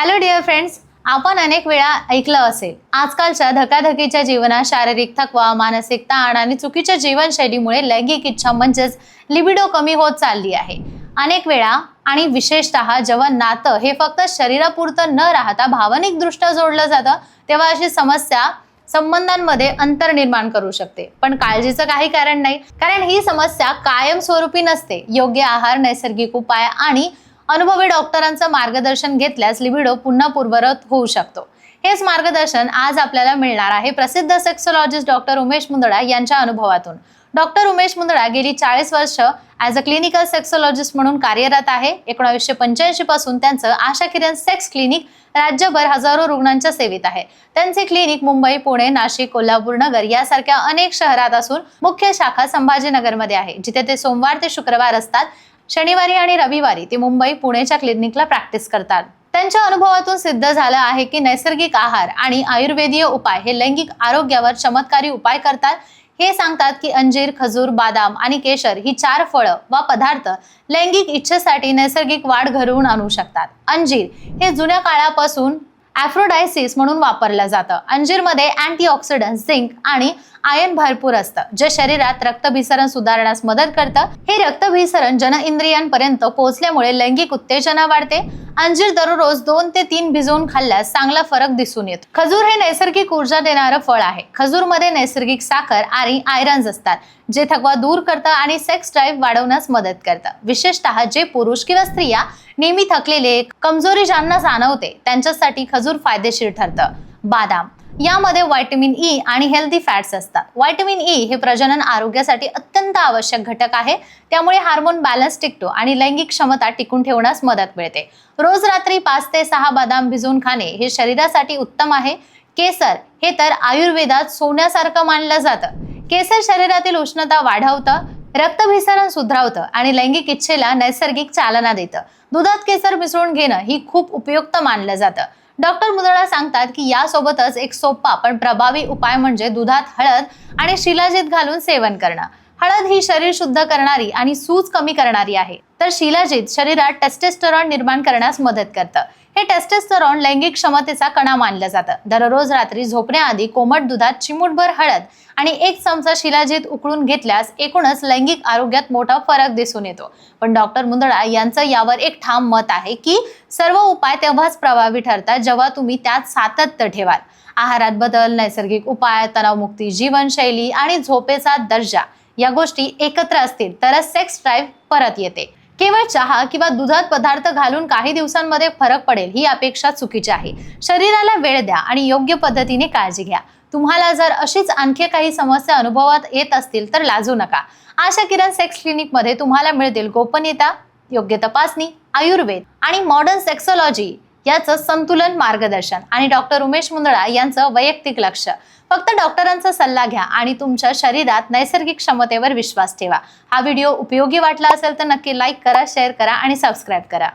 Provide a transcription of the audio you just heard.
Hello dear friends आपण अनेक वेळा ऐकलं असेल. आजकालच्या धकाधकीच्या जीवनात शारीरिक थकवा मानसिक ताण आणि चुकीच्या जीवनशैलीमुळे लैंगिक इच्छा म्हणजेच लिबिडो कमी होत चालली आहे. अनेक वेळा आणि विशेषतः जेव्हा नातं हे फक्त शरीरापुरतं न राहता भावनिकदृष्ट्या जोडलं जातं तेव्हा अशी समस्या संबंधांमध्ये अंतर निर्माण करू शकते. पण काळजीचं काही कारण नाही. कारण ही समस्या कायमस्वरूपी नसते. योग्य आहार नैसर्गिक उपाय आणि अनुभवी डॉक्टरांचं मार्गदर्शन घेतल्यास लिबिडो पुन्हा पूर्वरत होऊ शकतो. हेच मार्गदर्शन आज आपल्याला मिळणार आहे. प्रसिद्ध सेक्सोलॉजिस्ट डॉक्टर उमेश मुंदडा यांच्या अनुभवातून. डॉक्टर उमेश मुंदडा गेली चाळीस वर्ष ॲज अ क्लिनिकल सेक्सोलॉजिस्ट म्हणून कार्यरत आहे. एकोणावीसशे पंच्याऐंशी पासून त्यांचं आशा किरण सेक्स क्लिनिक राज्यभर हजारो रुग्णांच्या सेवेत आहे. त्यांचे क्लिनिक मुंबई पुणे नाशिक कोल्हापूर नगर यासारख्या अनेक शहरात असून मुख्य शाखा संभाजीनगरमध्ये आहे. जिथे ते सोमवार ते शुक्रवार असतात. शनिवारी आणि रविवारी ते मुंबई पुणेच्या क्लिनिकला प्रॅक्टिस करतात. त्यांच्या अनुभवातून सिद्ध झालं आहे की नैसर्गिक आहार आणि आयुर्वेदीय उपाय हे लैंगिक आरोग्यावर चमत्कारी उपाय करतात. हे सांगतात की अंजीर खजूर बादाम आणि केशर ही चार फळं वा पदार्थ लैंगिक इच्छेसाठी नैसर्गिक वाढ घडवून आणू शकतात. अंजीर हे जुन्या काळापासून ॲफ्रोडायसिस म्हणून वापरलं जातं. अंजीरमध्ये अँटीऑक्सिडंट झिंक आणि आयन भरपूर असतं. जे शरीरात रक्तभिसरण सुधारण्यास मदत करतं. हे रक्तभिसरण जनइंद्रियांपर्यंत पोहोचल्यामुळे लैंगिक उत्तेजना वाढते. अंजीर दररोज दोन ते तीन भिजवून खाल्ल्यास चांगला फरक दिसून येतो. खजूर हे नैसर्गिक ऊर्जा देणारं फळ आहे. खजूरमध्ये नैसर्गिक साखर आणि आयरन्स असतात जे थकवा दूर करतं आणि सेक्स ड्राईव्ह वाढवण्यास मदत करतं. विशेषतः जे पुरुष किंवा स्त्रिया नेहमी थकलेले कमजोरी ज्यांना जाणवते त्यांच्यासाठी खजूर फायदेशीर ठरतं. बादाम. यामध्ये व्हायटमिन ई e आणि हेल्दी फॅट्स असतात. व्हायटमिन ई e हे प्रजनन आरोग्यासाठी अत्यंत आवश्यक घटक आहे. त्यामुळे हार्मोन बॅलन्स टिकतो आणि लैंगिक क्षमता टिकून ठेवण्यास मदत मिळते. रोज रात्री पाच ते सहा बदाम भिजवून खाणे हे शरीरासाठी उत्तम आहे. केसर हे तर आयुर्वेदात सोन्यासारखं मानलं जातं. केसर शरीरातील उष्णता वाढवतं रक्तभिसरण सुधारवतं आणि लैंगिक इच्छेला नैसर्गिक चालना देतं. दुधात केसर मिसळून घेणं ही खूप उपयुक्त मानलं जातं. डॉक्टर मुदळा सांगतात की यासोबतच एक सोपा पण प्रभावी उपाय म्हणजे दुधात हळद आणि शिलाजीत घालून सेवन करणं. हळद ही शरीर शुद्ध करणारी आणि सूज कमी करणारी आहे. तर शिलाजीत शरीरात टेस्टेस्टरॉन निर्माण करण्यास मदत करतं. हे टेस्टेस्टरॉन लैंगिक क्षमतेचा कणा मानलं जातं. दररोज रात्री झोपण्याआधी कोमट दुधात चिमूटभर हळद आणि एक चमचा शिलाजीत उकळून घेतल्यास एकूणच लैंगिक आरोग्यात मोठा फरक दिसून येतो. पण डॉक्टर मुंदडा यांचं यावर एक ठाम मत आहे की सर्व उपाय तेव्हाच प्रभावी ठरतात जेव्हा तुम्ही त्यात सातत्य ठेवाल. आहारात बदल नैसर्गिक उपाय तणावमुक्ती जीवनशैली आणि झोपेचा दर्जा या गोष्टी एकत्र असतील तरच सेक्स ड्राईव्ह परत येते. केवळ चहा किंवा दुधात पदार्थ घालून काही दिवसांमध्ये फरक पडेल ही अपेक्षा चुकीची आहे. शरीराला वेळ द्या आणि योग्य पद्धतीने काळजी घ्या. तुम्हाला जर अशीच आणखी काही समस्या अनुभवात येत असतील तर लाजू नका. आशा किरण सेक्स क्लिनिकमध्ये तुम्हाला मिळतील गोपनीयता योग्य तपासणी आयुर्वेद आणि मॉडर्न सेक्सोलॉजी याचं संतुलन मार्गदर्शन. आणि डॉक्टर उमेश मुंदळा यांचं वैयक्तिक लक्ष. फक्त डॉक्टरांचा सल्ला घ्या आणि तुमच्या शरीरात नैसर्गिक क्षमतेवर विश्वास ठेवा. हा व्हिडिओ उपयोगी वाटला असेल तर नक्की लाईक करा शेअर करा आणि सबस्क्राईब करा.